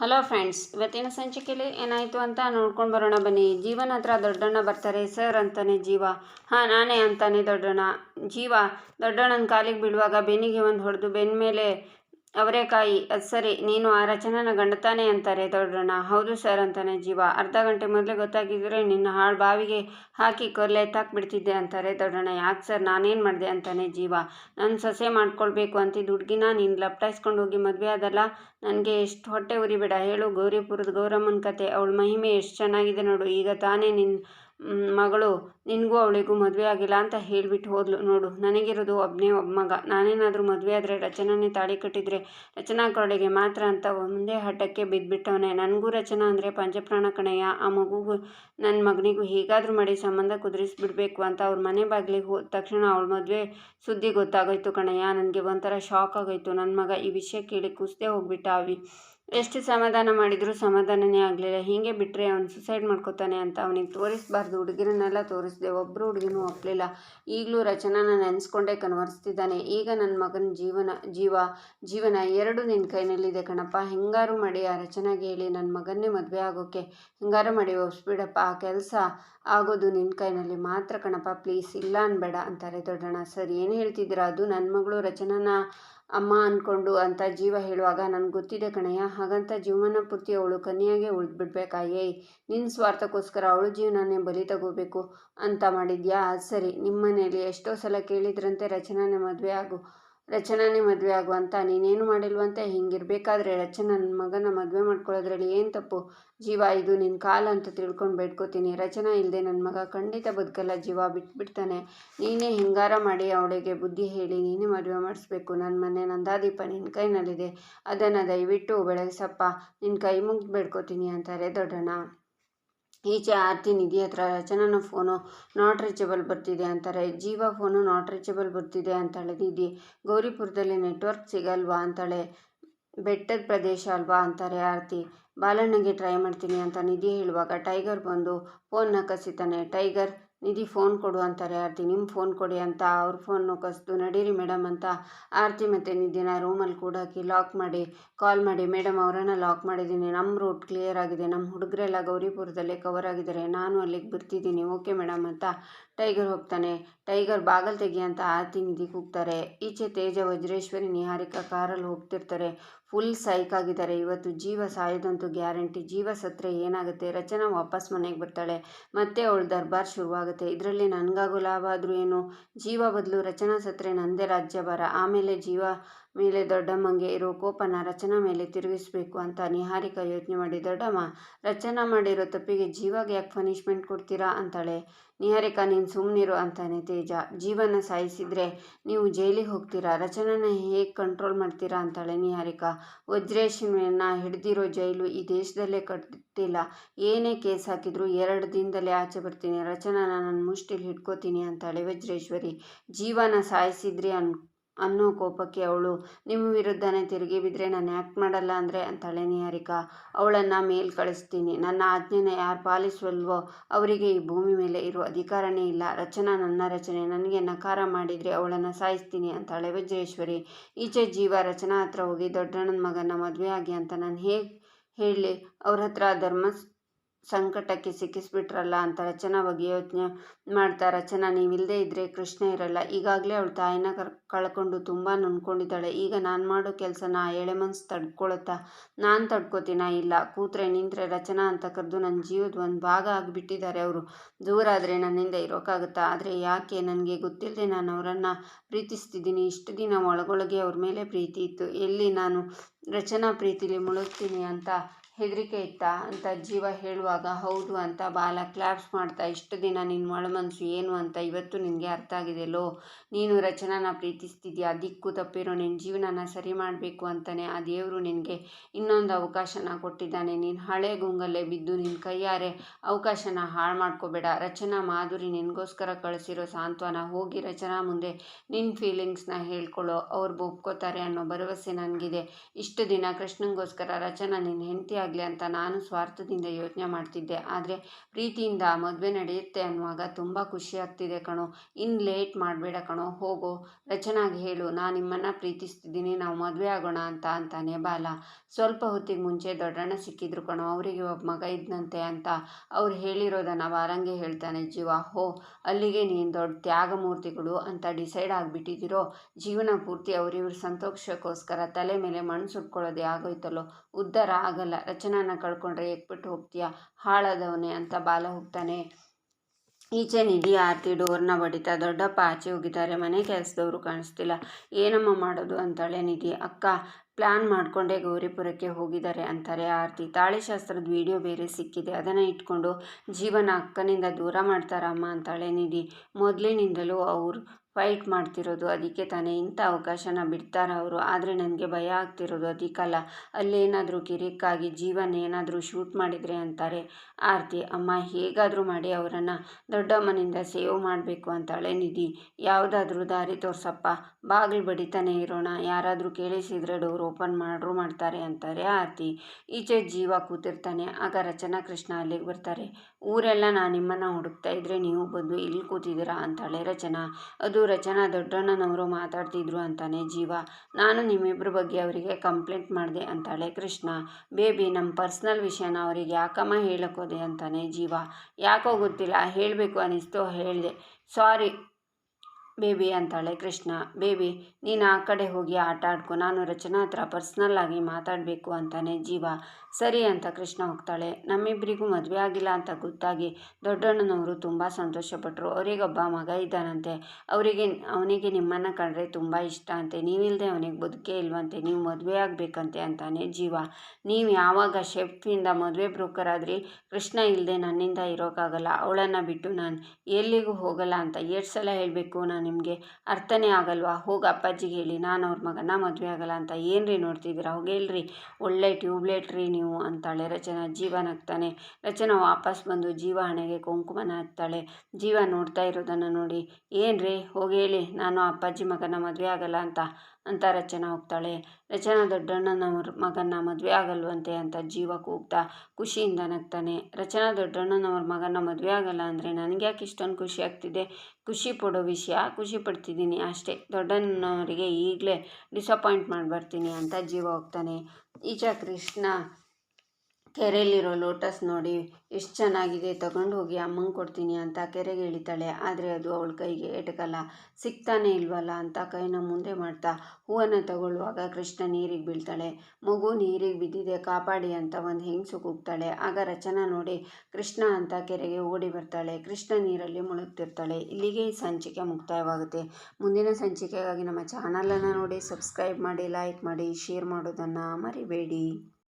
Hello friends, ಇವತ್ತಿನ ಸಂಚಿಕೆಯಲ್ಲಿ ಏನಾಯಿತು ಅಂತ ನೋಡ್ಕೊಂಡು ಬರೋಣ ಬನ್ನಿ. ಜೀವನ ಹತ್ರ ದೊಡ್ಡಣ್ಣ ಬರ್ತಾರೆ. ಸರ್ ಅಂತಾನೆ ಜೀವ. ಹಾಂ, ನಾನೇ ಅಂತಾನೆ ದೊಡ್ಡಣ್ಣ. ಜೀವ, ದೊಡ್ಡಣ್ಣನ ಕಾಲಿಗೆ ಬೀಳುವಾಗ ಬೆನ್ನಿಗೆ ಒಂದು ಹೊಡೆದು ಬೆನ್ನ ಮೇಲೆ ಅವರೇಕಾಯಿ, ಅದು ಸರಿ, ನೀನು ಆ ರಚನನ ಗಂಡತಾನೆ ಅಂತಾರೆ ದೊಡ್ಡಣ್ಣ. ಹೌದು ಸರ್ ಅಂತಾನೆ ಜೀವ. ಅರ್ಧ ಗಂಟೆ ಮೊದಲೇ ಗೊತ್ತಾಗಿದ್ದರೆ ನಿನ್ನ ಹಾಳು ಬಾವಿಗೆ ಹಾಕಿ ಕೊರ್ಲೆ ಎತ್ತಾಕ್ಬಿಡ್ತಿದ್ದೆ ಅಂತಾರೆ ದೊಡ್ಡಣ್ಣ. ಯಾಕೆ ಸರ್, ನಾನೇನು ಮಾಡಿದೆ ಅಂತಾನೆ ಜೀವ. ನನ್ನ ಸೊಸೆ ಮಾಡ್ಕೊಳ್ಬೇಕು ಅಂತಿದ್ದು ಹುಡುಗಿನ ನೀನು ಲಪ್ಟಾಯಿಸ್ಕೊಂಡು ಹೋಗಿ ಮದುವೆ ಆದಲ್ಲ, ನನಗೆ ಎಷ್ಟು ಹೊಟ್ಟೆ ಉರಿಬೇಡ. ಹೇಳು ಗೌರಿಪುರದ ಗೌರಮ್ಮನ ಕತೆ. ಅವಳ ಮಹಿಮೆ ಎಷ್ಟು ಚೆನ್ನಾಗಿದೆ ನೋಡು. ಈಗ ತಾನೇ ನಿನ್ನ ಮಗಳು, ನಿನಗೂ ಅವಳಿಗೂ ಮದುವೆ ಆಗಿಲ್ಲ ಅಂತ ಹೇಳಿಬಿಟ್ಟು ಹೋದ್ಲು. ನೋಡು, ನನಗಿರೋದು ಒಬ್ಬನೇ ಒಬ್ಬ ಮಗ ನಾನೇನಾದರೂ ಮದುವೆ ಆದರೆ ರಚನಾನೇ ತಾಳಿ ಕಟ್ಟಿದರೆ ರಚನಾ ಕಡೆಗೆ ಮಾತ್ರ ಅಂತ ಒಂದೇ ಹಠಕ್ಕೆ ಬಿದ್ದುಬಿಟ್ಟವನೇ ನನಗೂ ರಚನಾ ಅಂದರೆ ಪಂಚಪ್ರಾಣ ಕಣಯ್ಯ. ಆ ಮಗುಗೂ ನನ್ನ ಮಗನಿಗೂ ಹೇಗಾದರೂ ಮಾಡಿ ಸಂಬಂಧ ಕುದುರಿಸ್ಬಿಡ್ಬೇಕು ಅಂತ ಅವ್ರ ಮನೆ ಬಾಗಿಲಿಗೆ ಹೋದ ತಕ್ಷಣ ಅವಳ ಮದುವೆ ಸುದ್ದಿ ಗೊತ್ತಾಗೋಯ್ತು ಕಣಯ್ಯ. ನನಗೆ ಒಂಥರ ಶಾಕ್ ಆಗೋಯ್ತು. ನನ್ನ ಮಗ ಈ ವಿಷಯ ಕೇಳಿ ಕುಸ್ದೇ ಹೋಗ್ಬಿಟ್ಟ ಅವಿ ಎಷ್ಟು ಸಮಾಧಾನ ಮಾಡಿದರೂ ಸಮಾಧಾನನೇ ಆಗಲಿಲ್ಲ. ಹೀಗೆ ಬಿಟ್ಟರೆ ಅವನು ಸುಸೈಡ್ ಮಾಡ್ಕೋತಾನೆ ಅಂತ ಅವನಿಗೆ ತೋರಿಸ್ಬಾರ್ದು. ಹುಡುಗಿರನ್ನೆಲ್ಲ ತೋರಿಸಿದೆ. ಒಬ್ಬರು ಹುಡುಗಿನೂ ಒಪ್ಪಲಿಲ್ಲ ಈಗಲೂ ರಚನಾನ ನೆನೆಸ್ಕೊಂಡೇ ಕನ್ವರ್ಸ್ತಿದ್ದಾನೆ ಈಗ ನನ್ನ ಮಗನ ಜೀವನ, ಜೀವ, ಜೀವನ ಎರಡು ನಿನ್ನ ಕೈನಲ್ಲಿದೆ ಕಣಪ್ಪ. ಹೆಂಗಾರು ಮಾಡಿ ಆ ರಚನಾಗೆ ಹೇಳಿ ನನ್ನ ಮಗನ್ನೇ ಮದುವೆ ಆಗೋಕ್ಕೆ ಹೆಂಗಾರು ಮಾಡಿ ಒಪ್ಸ್ಬಿಡಪ್ಪ. ಆ ಕೆಲಸ ಆಗೋದು ನಿನ್ನ ಕೈನಲ್ಲಿ ಮಾತ್ರ ಕಣಪ್ಪ. ಪ್ಲೀಸ್ ಇಲ್ಲ ಅನ್ಬೇಡ ಅಂತಾರೆ ದೊಡ್ಡಣ್ಣ. ಸರ್, ಏನು ಹೇಳ್ತಿದ್ದೀರಾ? ಅದು ನನ್ನ ಮಗಳು ರಚನಾನ ಅಮ್ಮ ಅಂದ್ಕೊಂಡು ಅಂತ ಜೀವ ಹೇಳುವಾಗ ನನಗೆ ಗೊತ್ತಿದೆ ಕಣಯ್ಯ, ಹಾಗಂತ ಜೀವನ ಪೂರ್ತಿ ಅವಳು ಕನ್ಯಾಗೆ ಉಳಿದ್ಬಿಡ್ಬೇಕಾಯೇ ನಿನ್ನ ಸ್ವಾರ್ಥಕ್ಕೋಸ್ಕರ ಅವಳು ಜೀವನನೇ ಬಲಿ ತಗೋಬೇಕು ಅಂತ ಮಾಡಿದ್ಯಾ? ಸರಿ ನಿಮ್ಮ ಮನೇಲಿ ಎಷ್ಟೋ ಸಲ ಕೇಳಿದ್ರಂತೆ ರಚನಾನೇ ಮದುವೆ ಆಗು. ರಚನಾನೇ ಮದುವೆ ಆಗುವಂತ, ನೀನೇನು ಮಾಡಿಲ್ವಂತೆ, ಹಿಂಗಿರ್ಬೇಕಾದ್ರೆ ರಚನಾ ನನ್ನ ಮಗನ ಮದುವೆ ಮಾಡ್ಕೊಳ್ಳೋದ್ರಲ್ಲಿ ಏನು ತಪ್ಪು? ಜೀವ, ಇದು ನಿನ್ನ ಕಾಲ ಅಂತ ತಿಳ್ಕೊಂಡು ಬೇಡ್ಕೋತೀನಿ. ರಚನಾ ಇಲ್ಲದೆ ನನ್ನ ಮಗ ಖಂಡಿತ ಬದುಕಲ್ಲ, ಜೀವ ಬಿಟ್ಬಿಡ್ತಾನೆ. ನೀನೇ ಹಿಂಗಾರ ಮಾಡಿ ಅವಳಿಗೆ ಬುದ್ಧಿ ಹೇಳಿ, ನೀನೇ ಮದುವೆ ಮಾಡಿಸ್ಬೇಕು. ನನ್ನ ಮನೆ ನಂದಾದೀಪ ನಿನ್ನ ಕೈನಲ್ಲಿದೆ. ಅದನ್ನು ದಯವಿಟ್ಟು ಬೆಳಗಿಸಪ್ಪ ನಿನ್ನ ಕೈ ಮುಗ್ದು ಬೇಡ್ಕೋತೀನಿ ಅಂತಾರೆ ದೊಡ್ಡಣ್ಣ. ಈಚೆ ಆರ್ತಿ ನಿಧಿ ಹತ್ರ ರಚನನ ಫೋನು ನಾಟ್ ರೀಚಬಲ್ ಬರ್ತಿದೆ ಅಂತಾರೆ. ಜೀವ ಫೋನು ನಾಟ್ ರೀಚಬಲ್ ಬರ್ತಿದೆ ಅಂತಾಳೆ ನಿಧಿ. ಗೌರಿಪುರದಲ್ಲಿ ನೆಟ್ವರ್ಕ್ ಸಿಗಲ್ವಾ ಅಂತಾಳೆ. ಬೆಟ್ಟದ ಪ್ರದೇಶ ಅಲ್ವಾ ಅಂತಾರೆ ಆರ್ತಿ. ಬಾಲಣ್ಣಗೆ ಟ್ರೈ ಮಾಡ್ತೀನಿ ಅಂತ ನಿಧಿ ಹೇಳುವಾಗ ಟೈಗರ್ ಬಂದು ಫೋನ್ನ ಕಸಿತಾನೆ. ಟೈಗರ್ ನಿಧಿ ಫೋನ್ ಕೊಡು ಅಂತಾರೆ, ಆರತಿ ನಿಮ್ಮ ಫೋನ್ ಕೊಡಿ ಅಂತ ಅವ್ರ ಫೋನ್ನು ಕಸ್ದು, ನಡೀರಿ ಮೇಡಮ್ ಅಂತ ಆರತಿ ಮತ್ತು ನಿಧಿನ ರೂಮಲ್ಲಿ ಕೂಡಾಕಿ ಲಾಕ್ ಮಾಡಿ ಕಾಲ್ ಮಾಡಿ ಮೇಡಮ್ ಅವರನ್ನು ಲಾಕ್ ಮಾಡಿದ್ದೀನಿ ನಮ್ಮ ರೂಟ್ ಕ್ಲಿಯರ್ ಆಗಿದೆ ನಮ್ಮ ಹುಡುಗರೆಲ್ಲ ಗೌರಿಪುರದಲ್ಲೇ ಕವರ್ ಆಗಿದ್ದಾರೆ, ನಾನು ಅಲ್ಲಿಗೆ ಬರ್ತಿದ್ದೀನಿ ಓಕೆ ಮೇಡಮ್ ಅಂತ ಟೈಗರ್ ಹೋಗ್ತಾನೆ ಟೈಗರ್ ಬಾಗಲ್ ತೆಗಿ ಅಂತ ಆರತಿ ನಿಧಿ ಕೂಗ್ತಾರೆ, ಈಚೆ ತೇಜ, ವಜ್ರೇಶ್ವರಿ, ನಿಹಾರಿಕಾ ಕಾರಲ್ಲಿ ಹೋಗ್ತಿರ್ತಾರೆ ಫುಲ್ ಸೈಕ್ ಆಗಿದ್ದಾರೆ. ಇವತ್ತು ಜೀವ ಸಾಯೋದಂತೂ ಗ್ಯಾರಂಟಿ. ಜೀವ ಸತ್ರೆ ಏನಾಗುತ್ತೆ? ರಚನಾ ವಾಪಸ್ ಮನೆಗೆ ಬರ್ತಾಳೆ. ಮತ್ತೆ ಅವಳು ದರ್ಬಾರ್ ಶುರುವಾಗುತ್ತೆ. ಇದರಲ್ಲಿ ನನಗಾಗೋ ಲಾಭ ಆದರೂ ಏನು? ಜೀವ ಬದಲು ರಚನಾ ಸತ್ರೆ ನಂದೇ ರಾಜ್ಯಭಾರ. ಆಮೇಲೆ ಜೀವ ಮೇಲೆ ದೊಡ್ಡಮ್ಮಂಗೆ ಇರೋ ಕೋಪನ ರಚನಾ ಮೇಲೆ ತಿರುಗಿಸಬೇಕು ಅಂತ ನಿಹಾರಿಕಾ ಯೋಚನೆ ಮಾಡಿ, ದೊಡ್ಡಮ್ಮ, ರಚನಾ ಮಾಡಿರೋ ತಪ್ಪಿಗೆ ಜೀವಾಗ ಯಾಕೆ ಪನಿಷ್ಮೆಂಟ್ ಕೊಡ್ತೀರಾ? ಅಂತಾಳೆ. ನಿಹಾರಿಕಾ, ನೀನು ಸುಮ್ಮನಿರು ಅಂತಾನೆ ತೇಜ. ಜೀವನ ಸಾಯಿಸಿದರೆ ನೀವು ಜೈಲಿಗೆ ಹೋಗ್ತೀರಾ? ರಚನಾನ ಹೇಗೆ ಕಂಟ್ರೋಲ್ ಮಾಡ್ತೀರಾ? ಅಂತಾಳೆ ನಿಹಾರಿಕಾ. ವಜ್ರೇಶನ ಹಿಡ್ದಿರೋ ಜೈಲು ಈ ದೇಶದಲ್ಲೇ ಕಟ್ಟಿಲ್ಲ ಏನೇ ಕೇಸ್ ಹಾಕಿದ್ರು ಎರಡು ದಿನದಲ್ಲೇ ಆಚೆ ಬರ್ತೀನಿ. ರಚನಾನ ನನ್ನ ಮುಷ್ಟಿಲಿ ಹಿಡ್ಕೋತೀನಿ ಅಂತಾಳೆ ವಜ್ರೇಶ್ವರಿ. ಜೀವನ ಸಾಯಿಸಿದ್ರಿ ಅನ್ ಅನ್ನೋ ಕೋಪಕ್ಕೆ ಅವಳು, ನಿಮ್ಮ ವಿರುದ್ಧನೇ ತಿರುಗಿ ಬಿದ್ದರೆ ನಾನು ಆ್ಯಕ್ಟ್ ಮಾಡಲ್ಲ ಅಂದರೆ? ಅಂತಾಳೆ ನಿಹಾರಿಕಾ. ಅವಳನ್ನು ಮೇಲ್ ಕಳಿಸ್ತೀನಿ. ನನ್ನ ಆಜ್ಞೆನ ಯಾರು ಪಾಲಿಸುವಲ್ವೋ ಅವರಿಗೆ ಈ ಭೂಮಿ ಮೇಲೆ ಇರುವ ಅಧಿಕಾರನೇ ಇಲ್ಲ. ರಚನಾ ನನ್ನ ರಚನೆ. ನನಗೆ ನಕಾರ ಮಾಡಿದರೆ ಅವಳನ್ನು ಸಾಯಿಸ್ತೀನಿ, ಅಂತಾಳೆ ವಜ್ರೇಶ್ವರಿ. ಈಚೆ ಜೀವ, ರಚನಾ ಹತ್ರ ಹೋಗಿ ದೊಡ್ಡಣ್ಣನ ಮಗನ ಮದುವೆ ಆಗಿ ಅಂತ ನಾನು ಹೇಗೆ ಹೇಳಿ? ಅವ್ರ ಹತ್ರ ಧರ್ಮ ಸಂಕಟಕ್ಕೆ ಸಿಕ್ಕಿಸ್ಬಿಟ್ರಲ್ಲ ಅಂತ ರಚನಾ ಬಗ್ಗೆ ಯೋಚನೆ ಮಾಡ್ತಾ ರಚನಾ ನೀವಿಲ್ಲದೆ ಇದ್ದರೆ ಕೃಷ್ಣ ಇರಲ್ಲ. ಈಗಾಗಲೇ ಅವಳು ತಾಯಿನ ಕರ್, ಕಳ್ಕೊಂಡು ತುಂಬ ನೊಂದ್ಕೊಂಡಿದ್ದಾಳೆ ಈಗ ನಾನು ಮಾಡೋ ಕೆಲಸನ ಆ ಎಳೆ ಮನ್ಸು ತಡ್ಕೊಳತ್ತಾ? ನಾನು ತಡ್ಕೋತೀನ? ಇಲ್ಲ. ಕೂತ್ರೆ ನಿಂತರೆ ರಚನಾ ಅಂತ ಕರೆದು ನನ್ನ ಜೀವದ ಒಂದು ಭಾಗ ಆಗಿಬಿಟ್ಟಿದ್ದಾರೆ ಅವರು. ದೂರ ಆದರೆ ನನ್ನಿಂದ ಇರೋಕ್ಕಾಗುತ್ತಾ ಆದರೆ ಯಾಕೆ? ನನಗೆ ಗೊತ್ತಿಲ್ಲದೆ ನಾನು ಅವರನ್ನು ಪ್ರೀತಿಸ್ತಿದ್ದೀನಿ. ಇಷ್ಟು ದಿನ ಒಳಗೊಳಗೆ ಅವ್ರ ಮೇಲೆ ಪ್ರೀತಿ ಇತ್ತು. ಎಲ್ಲಿ ನಾನು ರಚನಾ ಪ್ರೀತಿಲಿ ಮುಳುಗ್ತೀನಿ ಅಂತ ಹೆದರಿಕೆ ಇತ್ತಾ? ಅಂತ ಜೀವ ಹೇಳುವಾಗ, ಹೌದು ಅಂತ ಬಾಲ ಕ್ಲಾಪ್ಸ್ ಮಾಡ್ತಾ, ಇಷ್ಟು ದಿನ ನಿನ್ನ ಒಳಮನಸ್ಸು ಏನು ಅಂತ ಇವತ್ತು ನಿನಗೆ ಅರ್ಥ ಆಗಿದೆಯಲ್ಲೋ ನೀನು ರಚನಾನ ಪ್ರೀತಿಸ್ತಿದ್ಯಾ? ದಿಕ್ಕು ತಪ್ಪಿರೋ ನಿನ್ನ ಜೀವನನ ಸರಿ ಮಾಡಬೇಕು ಅಂತಲೇ ಆ ದೇವರು ನಿನಗೆ ಇನ್ನೊಂದು ಅವಕಾಶನ ಕೊಟ್ಟಿದ್ದಾನೆ. ನೀನು ಹಳೆ ಗುಂಗಲ್ಲೇ ಬಿದ್ದು ನಿನ್ನ ಕೈಯಾರೆ ಅವಕಾಶನ ಹಾಳು ಮಾಡ್ಕೋಬೇಡ. ರಚನಾ ಮಾಧುರಿ ನಿನಗೋಸ್ಕರ ಕಳಿಸಿರೋ ಸಾಂತ್ವನ ಹೋಗಿ ರಚನಾ ಮುಂದೆ ನಿನ್ನ ಫೀಲಿಂಗ್ಸ್ನ ಹೇಳ್ಕೊಳ್ಳೋ ಅವ್ರು ಒಪ್ಕೋತಾರೆ ಅನ್ನೋ ಭರವಸೆ ನನಗಿದೆ. ಇಷ್ಟು ದಿನ ಕೃಷ್ಣಂಗೋಸ್ಕರ ರಚನಾ ನಿನ್ನ ಹೆಂಡತಿ ಆಗಲಿ ಅಂತ ನಾನು ಸ್ವಾರ್ಥದಿಂದ ಯೋಚನೆ ಮಾಡ್ತಿದ್ದೆ. ಆದರೆ ಪ್ರೀತಿಯಿಂದ ಮದುವೆ ನಡೆಯುತ್ತೆ ಅನ್ನುವಾಗ ತುಂಬ ಖುಷಿ ಆಗ್ತಿದೆ ಕಣೋ. ಇನ್ನು ಲೇಟ್ ಮಾಡಬೇಡ ಕಣೋ. ಹೋಗೋ. ರಚನಾಗಿ ಹೇಳು. ನಾನು ನಿಮ್ಮನ್ನು ಪ್ರೀತಿಸ್ತಿದ್ದೀನಿ. ನಾವು ಮದುವೆ ಆಗೋಣ ಅಂತ ಅಂತಾನೆ ಬಾಲ. ಸ್ವಲ್ಪ ಹೊತ್ತಿಗೆ ಮುಂಚೆ ದೊಡ್ಡಣ್ಣ ಸಿಕ್ಕಿದ್ರು ಕಣೋ, ಅವರಿಗೆ ಒಬ್ಬ ಮಗ ಇದ್ದಂತೆ ಅಂತ ಅವ್ರು ಹೇಳಿರೋದನ್ನು ವಾರಂಗೆ ಹೇಳ್ತಾನೆ, ಜೀವ, ಹೋ, ಅಲ್ಲಿಗೆ ನೀನು ದೊಡ್ಡ ತ್ಯಾಗಮೂರ್ತಿಗಳು ಅಂತ ಡಿಸೈಡ್ ಆಗಿಬಿಟ್ಟಿದ್ದೀರೋ, ಜೀವನ ಪೂರ್ತಿ ಅವರಿವ್ರ ಸಂತೋಷಕ್ಕೋಸ್ಕರ ತಲೆ ಮೇಲೆ ಮಣ್ಣು ಸುಟ್ಕೊಳ್ಳೋದೇ ಆಗೋಯ್ತಲ್ಲೋ, ಉದ್ಧಾರ ಆಗಲ್ಲ, ರಚನಾನ ಕಳ್ಕೊಂಡ್ರೆ ಎಕ್ಬಿಟ್ಟು ಹೋಗ್ತೀಯಾ, ಹಾಳಾದವನೇ ಅಂತ ಬಾಲ ಹೋಗ್ತಾನೆ. ಈಚೆ ನಿಧಿ, ಆರ್ತಿ, ಡೋರ್ನ, ಬಡಿತಾ, ದೊಡ್ಡಪ್ಪ ಆಚೆ ಹೋಗಿದ್ದಾರೆ, ಮನೆ ಕೆಲಸದವರು ಕಾಣಿಸ್ತಿಲ್ಲ, ಏನಮ್ಮ ಮಾಡೋದು? ಅಂತಾಳೆ ನಿಧಿ, ಅಕ್ಕ ಪ್ಲ್ಯಾನ್ ಮಾಡಿಕೊಂಡೆ ಗೌರಿಪುರಕ್ಕೆ ಹೋಗಿದ್ದಾರೆ ಅಂತಾರೆ ಆರತಿ. ತಾಳಿಶಾಸ್ತ್ರದ ವಿಡಿಯೋ ಬೇರೆ ಸಿಕ್ಕಿದೆ. ಅದನ್ನು ಇಟ್ಕೊಂಡು ಜೀವನ ಅಕ್ಕನಿಂದ ದೂರ ಮಾಡ್ತಾರಮ್ಮ ಅಂತಾಳೆ ನಿಧಿ. ಮೊದಲಿನಿಂದಲೂ ಅವರು ಫೈಟ್ ಮಾಡ್ತಿರೋದು, ಅದಕ್ಕೆ ತಾನೇ ಇಂಥ ಅವಕಾಶನ ಬಿಡ್ತಾರೆ ಅವರು. ಆದರೆ ನನಗೆ ಭಯ ಆಗ್ತಿರೋದು, ಅದಕ್ಕಲ್ಲ. ಅಲ್ಲೇನಾದರೂ ಕಿರಿಕ್ಕಾಗಿ ಜೀವನ ಏನಾದರೂ ಶೂಟ್ ಮಾಡಿದರೆ ಅಂತಾರೆ. ಆರತಿ, ಅಮ್ಮ, ಹೇಗಾದರೂ ಮಾಡಿ ಅವರನ್ನು ದೊಡ್ಡಮ್ಮನಿಂದ ಸೇವ್ ಮಾಡಬೇಕು ಅಂತಾಳೆ ನಿಧಿ. ಯಾವುದಾದ್ರೂ ದಾರಿ ತೋರ್ಸಪ್ಪ. ಬಾಗಿಲು ಬಡಿತಾನೆ ಇರೋಣ. ಯಾರಾದರೂ ಕೇಳಿಸಿದ್ರೆ ಡೋರ್ ಓಪನ್ ಮಾಡ್ರು ಮಾಡ್ತಾರೆ ಅಂತಾರೆ ಆರತಿ. ಈಚೆ ಜೀವ ಕೂತಿರ್ತಾನೆ. ಆಗ ರಚನಾ ಕೃಷ್ಣ ಅಲ್ಲಿಗೆ ಬರ್ತಾರೆ. ಊರೆಲ್ಲ ನಾನು ನಿಮ್ಮನ್ನು ಹುಡುಕ್ತಾ ಇದ್ರೆ ನೀವು ಬಂದು ಇಲ್ಲಿ ಕೂತಿದ್ದೀರಾ ಅಂತಾಳೆ ರಚನಾ. ಅದು ರಚನಾ ದೊಡ್ಡಣ್ಣನವರು ಮಾತಾಡ್ತಿದ್ರು ಅಂತಾನೆ ಜೀವ. ನಾನು ನಿಮ್ಮಿಬ್ಬರ ಬಗ್ಗೆ ಅವರಿಗೆ ಕಂಪ್ಲೇಂಟ್ ಮಾಡಿದೆ ಅಂತಾಳೆ ಕೃಷ್ಣ. ಬೇಬಿ ನಮ್ಮ ಪರ್ಸ್ನಲ್ ವಿಷಯನ ಅವರಿಗೆ ಯಾಕಮ್ಮ ಹೇಳಕ್ಕೋದೆ ಅಂತಾನೆ ಜೀವ. ಯಾಕೋ ಗೊತ್ತಿಲ್ಲ, ಹೇಳಬೇಕು ಅನ್ನಿಸ್ತು ಹೇಳಿದೆ. ಸಾರಿ ಬೇಬಿ ಅಂತಾಳೆ ಕೃಷ್ಣ. ಬೇಬಿ, ನೀನು ಆ ಕಡೆ ಹೋಗಿ ಆಟ ಆಡ್ಕೊ. ನಾನು ರಚನಾ ಹತ್ರ ಪರ್ಸ್ನಲ್ಲಾಗಿ ಮಾತಾಡಬೇಕು ಅಂತಾನೆ ಜೀವ. ಸರಿ ಅಂತ ಕೃಷ್ಣ ಹೋಗ್ತಾಳೆ. ನಮ್ಮಿಬ್ಬರಿಗೂ ಮದುವೆ ಆಗಿಲ್ಲ ಅಂತ ಗೊತ್ತಾಗಿ ದೊಡ್ಡಣ್ಣನವರು ತುಂಬ ಸಂತೋಷಪಟ್ಟರು ಅವರಿಗೊಬ್ಬ ಮಗ ಇದ್ದಾನಂತೆ. ಅವರಿಗೆ, ಅವನಿಗೆ ನಿಮ್ಮನ್ನು ಕಂಡ್ರೆ ತುಂಬ ಇಷ್ಟ ಅಂತೆ. ನೀವಿಲ್ಲದೆ ಅವನಿಗೆ ಬದುಕೇ ಇಲ್ವಂತೆ. ನೀವು ಮದುವೆ ಆಗಬೇಕಂತೆ ಅಂತಾನೆ ಜೀವ. ನೀವು ಯಾವಾಗ ಶೆಫ್ನಿಂದ ಮದುವೆ ಬ್ರೋಕರ್ ಆದ್ರಿ, ಕೃಷ್ಣ ಇಲ್ಲದೆ ನನ್ನಿಂದ ಇರೋಕ್ಕಾಗಲ್ಲ ಅವಳನ್ನು ಬಿಟ್ಟು ನಾನು ಎಲ್ಲಿಗೂ ಹೋಗಲ್ಲ ಅಂತ ಎಷ್ಟು ಸಲ ಹೇಳಬೇಕು ನಾನು. ನಿಮಗೆ ಅರ್ಥನೇ ಆಗಲ್ವಾ? ಹೋಗಿ ಅಪ್ಪಾಜಿಗೆ ಹೇಳಿ, ನಾನು ಅವ್ರ ಮಗನ ಮದುವೆ ಆಗಲ್ಲ ಅಂತ. ಏನು ರೀ ನೋಡ್ತಿದ್ದೀರಾ? ಹೋಗಿ ಒಳ್ಳೆ ಟ್ಯೂಬ್ಲೆಟ್ ರೀ ನೀವು ಅಂತಾಳೆ ರಚನಾ. ಜೀವನ ಹಾಕ್ತಾನೆ ರಚನಾ ವಾಪಸ್ ಬಂದು ಜೀವ ಹಣೆಗೆ ಕುಂಕುಮನ ಹಾಕ್ತಾಳೆ ಜೀವ ನೋಡ್ತಾ ಇರೋದನ್ನು ನೋಡಿ. ಏನು ರೀ ಹೇಳಿ. ನಾನು ಅಪ್ಪಾಜಿ ಮಗನ ಮದುವೆ ಆಗಲ್ಲ ಅಂತ. ಅಂತ ರಚನಾ ಹೋಗ್ತಾಳೆ. ರಚನಾ ದೊಡ್ಡಣ್ಣನವ್ರ ಮಗನ ಮದುವೆ ಆಗಲ್ವಂತೆ ಅಂತ ಜೀವ ಕೂಗ್ತಾ ಖುಷಿಯಿಂದ ನಗ್ತಾನೆ. ರಚನಾ ದೊಡ್ಡಣ್ಣನವ್ರ ಮಗನ ಮದುವೆ ಆಗಲ್ಲ ಅಂದರೆ ನನಗೆ ಯಾಕೆ ಇಷ್ಟೊಂದು ಖುಷಿ ಆಗ್ತಿದೆ? ಖುಷಿ ಪಡೋ ವಿಷಯ, ಖುಷಿ ಪಡ್ತಿದ್ದೀನಿ ಅಷ್ಟೇ. ದೊಡ್ಡಣ್ಣನವರಿಗೆ ಈಗಲೇ ಡಿಸಪಾಯಿಂಟ್ ಮಾಡಿಬರ್ತೀನಿ ಅಂತ ಜೀವ ಹೋಗ್ತಾನೆ. ಈಚ ಕೃಷ್ಣ ಕೆರೆಯಲ್ಲಿರೋ ಲೋಟಸ್ ನೋಡಿ ಎಷ್ಟು ಚೆನ್ನಾಗಿದೆ ತಗೊಂಡು ಹೋಗಿ ಅಮ್ಮಂಗೆ ಕೊಡ್ತೀನಿ ಅಂತ ಕೆರೆಗೆ ಇಳಿತಾಳೆ. ಆದರೆ ಅದು ಅವಳ ಕೈಗೆ ಎಟಕಲ್ಲ. ಸಿಗ್ತಾನೆ ಇಲ್ವಲ್ಲ ಅಂತ ಕೈನ ಮುಂದೆ ಮಾಡ್ತಾ ಹೂವನ್ನು ತಗೊಳ್ಳುವಾಗ ಕೃಷ್ಣ ನೀರಿಗೆ ಬೀಳ್ತಾಳೆ. ಮಗು ನೀರಿಗೆ ಬಿದ್ದಿದೆ, ಕಾಪಾಡಿ ಅಂತ ಒಂದು ಹೆಂಗಸು ಕೂಗ್ತಾಳೆ. ಆಗ ರಚನಾ ನೋಡಿ ಕೃಷ್ಣ ಅಂತ ಕೆರೆಗೆ ಓಡಿ ಬರ್ತಾಳೆ. ಕೃಷ್ಣ ನೀರಲ್ಲಿ ಮುಳುಗ್ತಿರ್ತಾಳೆ. ಇಲ್ಲಿಗೆ ಈ ಸಂಚಿಕೆ ಮುಕ್ತಾಯವಾಗುತ್ತೆ. ಮುಂದಿನ ಸಂಚಿಕೆಗಾಗಿ ನಮ್ಮ ಚಾನಲನ್ನು ನೋಡಿ ಸಬ್ಸ್ಕ್ರೈಬ್ ಮಾಡಿ, ಲೈಕ್ ಮಾಡಿ, ಶೇರ್ ಮಾಡೋದನ್ನು ಮರಿಬೇಡಿ.